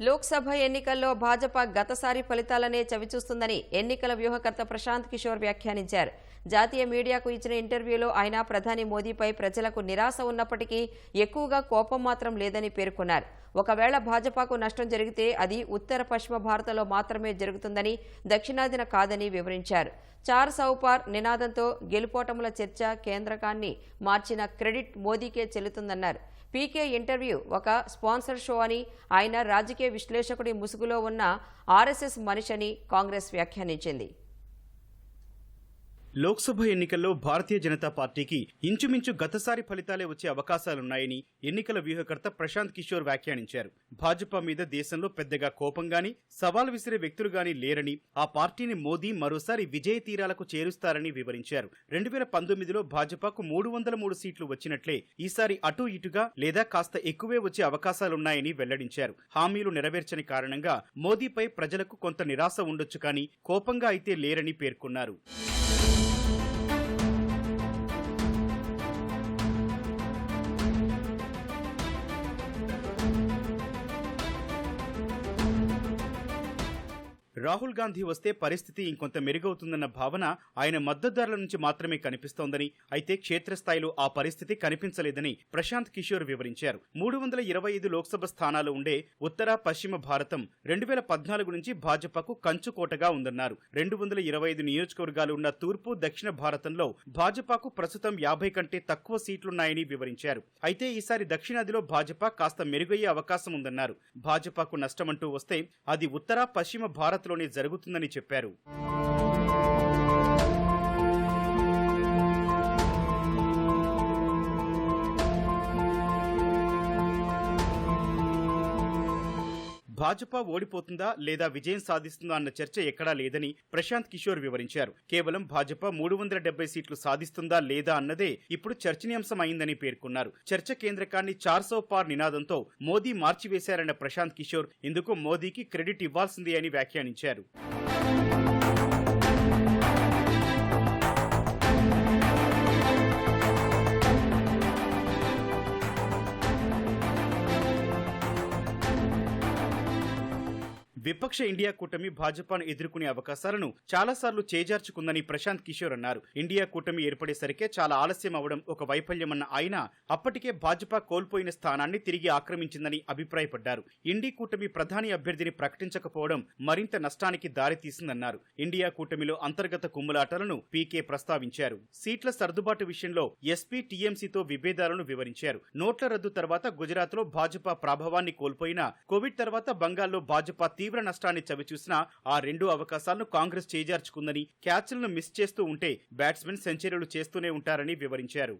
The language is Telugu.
లోక్సభ ఎన్నికల్లో భాజపా గతసారి ఫలితాలనే చవిచూస్తుందని ఎన్నికల వ్యూహకర్త ప్రశాంత్ కిషోర్ వ్యాఖ్యానించారు. జాతీయ మీడియాకు ఇచ్చిన ఇంటర్వ్యూలో ఆయన ప్రధాని మోదీపై ప్రజలకు నిరాశ ఉన్నప్పటికీ ఎక్కువగా కోపం మాత్రం లేదని పేర్కొన్నారు. ఒకవేళ భాజపాకు నష్టం జరిగితే అది ఉత్తర పశ్చిమ భారతలో మాత్రమే జరుగుతుందని దక్షిణాదిన కాదని వివరించారు. చార్ సౌపార్ నినాదంతో గెలుపోటముల చర్చ కేంద్రకాన్ని మార్చిన క్రెడిట్ మోదీకే చెల్లుతుందన్నారు. పీకే ఇంటర్వ్యూ ఒక స్పాన్సర్ షో అని ఆయన రాజకీయ విశ్లేషకుడి ముసుగులో ఉన్న ఆర్ఎస్ఎస్ మనిషని కాంగ్రెస్ వ్యాఖ్యానించింది. లోక్సభ ఎన్నికల్లో భారతీయ జనతా పార్టీకి ఇంచుమించు గతసారి ఫలితాలే వచ్చే అవకాశాలున్నాయని ఎన్నికల వ్యూహకర్త ప్రశాంత్ కిషోర్ వ్యాఖ్యానించారు. భాజపా మీద దేశంలో పెద్దగా కోపంగాని సవాల్ విసిరే వ్యక్తులుగాని లేరని ఆ పార్టీని మోదీ మరోసారి విజయ తీరాలకు చేరుస్తారని వివరించారు. రెండు వేల పంతొమ్మిదిలో భాజపాకు మూడు వందల మూడు సీట్లు వచ్చినట్లే ఈసారి అటు ఇటుగా లేదా కాస్త ఎక్కువే వచ్చే అవకాశాలున్నాయని వెల్లడించారు. హామీలు నెరవేర్చని కారణంగా మోదీపై ప్రజలకు కొంత నిరాశ ఉండొచ్చు కానీ కోపంగా అయితే లేరని పేర్కొన్నారు. Thank you. రాహుల్ గాంధీ వస్తే పరిస్థితి ఇంకొంత మెరుగవుతుందన్న భావన ఆయన మద్దతుదారుల నుంచి మాత్రమే కనిపిస్తోందని అయితే క్షేత్రస్థాయిలో ఆ పరిస్థితి కనిపించలేదని ప్రశాంత్ కిషోర్ వివరించారు. మూడు వందల ఇరవై ఐదు లోక్సభ స్థానాలు ఉండే ఉత్తర పశ్చిమ భారతం రెండు వేల పద్నాలుగు నుంచి భాజపాకు కంచుకోటగా ఉందన్నారు. రెండు వందల ఇరవై ఐదు నియోజకవర్గాలు ఉన్న తూర్పు దక్షిణ భారతంలో భాజపాకు ప్రస్తుతం యాభై కంటే తక్కువ సీట్లున్నాయని వివరించారు. అయితే ఈసారి దక్షిణాదిలో భాజపా కాస్త మెరుగయ్యే అవకాశం ఉందన్నారు. భాజపాకు నష్టమంటూ వస్తే అది ఉత్తర పశ్చిమ భారత్లోనే జరుగుతుందని చెప్పారు. భాజపా ఓడిపోతుందా లేదా విజయం సాధిస్తుందా అన్న చర్చ ఎక్కడా లేదని ప్రశాంత్ కిషోర్ వివరించారు. కేవలం భాజపా మూడు వందల డెబ్బై సీట్లు సాధిస్తుందా లేదా అన్నదే ఇప్పుడు చర్చనీయాంశం అయిందని పేర్కొన్నారు. చర్చ కేంద్రకాన్ని చార్సో పార్ నినాదంతో మోదీ మార్చివేశారన్న ప్రశాంత్ కిషోర్ ఇందుకు మోదీకి క్రెడిట్ ఇవ్వాల్సిందే అని వ్యాఖ్యానించారు. విపక్ష ఇండియా కూటమి భాజపాను ఎదుర్కొనే అవకాశాలను చాలాసార్లు చేజార్చుకుందని ప్రశాంత్ కిషోర్ అన్నారు. ఇండియా కూటమి ఏర్పడేసరికే చాలా ఆలస్యం అవడం ఒక వైఫల్యమన్న ఆయన అప్పటికే భాజపా కోల్పోయిన స్థానాన్ని తిరిగి ఆక్రమించిందని అభిప్రాయపడ్డారు. ఇండి కూటమి ప్రధాని అభ్యర్థిని ప్రకటించకపోవడం మరింత నష్టానికి దారితీసిందన్నారు ఇండియా కూటమిలో అంతర్గత కుమ్ములాటలను పీకే ప్రస్తావించారు. సీట్ల సర్దుబాటు విషయంలో ఎస్పీ టీఎంసీతో విభేదాలను వివరించారు. నోట్ల రద్దు తర్వాత గుజరాత్లో భాజపా ప్రాభవాన్ని కోల్పోయినా కోవిడ్ తర్వాత బంగాల్లో భాజపా తీవ్ర తీవ్ర నష్టాన్ని చవిచూసినా ఆ రెండు అవకాశాలను కాంగ్రెస్ చేజార్చుకుందని క్యాచ్లను మిస్ చేస్తూ ఉంటే బ్యాట్స్మెన్ సెంచరీలు చేస్తూనే ఉంటారని వివరించారు.